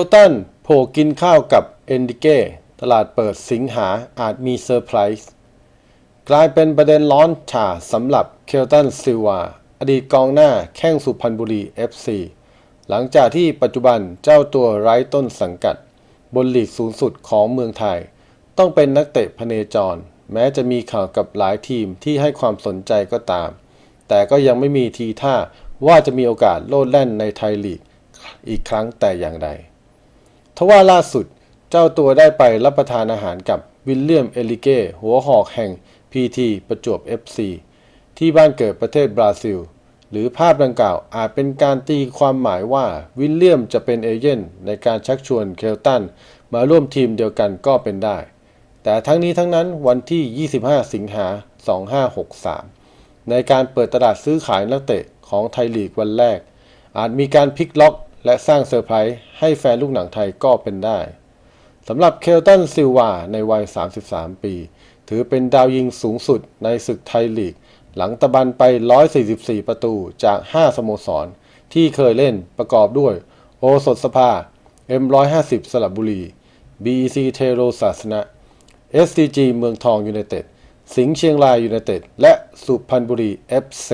ลตันโผล่กินข้าวกับเอนดิเก้ตลาดเปิดสิงหาอาจมีเซอร์ไพรส์กลายเป็นประเด็นร้อนฉาสำหรับเคลตันซิลวา อดีตกองหน้าแข้งสุพรรณบุรี FC หลังจากที่ปัจจุบันเจ้าตัวไร้ต้นสังกัด บนลีกสูงสุดของเมืองไทย ต้องเป็นนักเตะพเนจร แม้จะมีข่าวกับหลายทีมที่ให้ความสนใจก็ตาม แต่ก็ยังไม่มีทีท่าว่าจะมีโอกาสโลดแล่นในไทยลีกอีกครั้งแต่อย่างใด ทว่าล่าสุดเจ้าตัวได้ไปรับประทานอาหารกับวิลเลียมเอลิเก้หัวหอกแห่ง PT ประจวบ FC ที่บ้านเกิดประเทศบราซิล หรือภาพดังกล่าวอาจเป็นการตีความหมายว่าวิลเลียมจะเป็นเอเย่นในการชักชวนเคลตันมาร่วมทีมเดียวกันก็เป็นได้ แต่ทั้งนี้ทั้งนั้นวันที่ 25 สิงหา 2563 ในการเปิดตลาดซื้อขายนักเตะของไทยลีกวันแรก อาจมีการพลิกล็อก และสร้างเซอร์ไพรส์ให้แฟนลูกหนังไทยก็เป็นได้สำหรับเคลตันซิลวาในวัย 33 ปี ถือเป็นดาวยิงสูงสุดในศึกไทยลีก หลังตะบันไป 144 ประตูจาก 5 สโมสร ที่เคยเล่นประกอบด้วย โอสถสภา M150 สระบุรี BEC เทโรศาสนะ SCG เมืองทองยูไนเต็ด สิงห์เชียงรายยูไนเต็ด และสุพรรณบุรี FC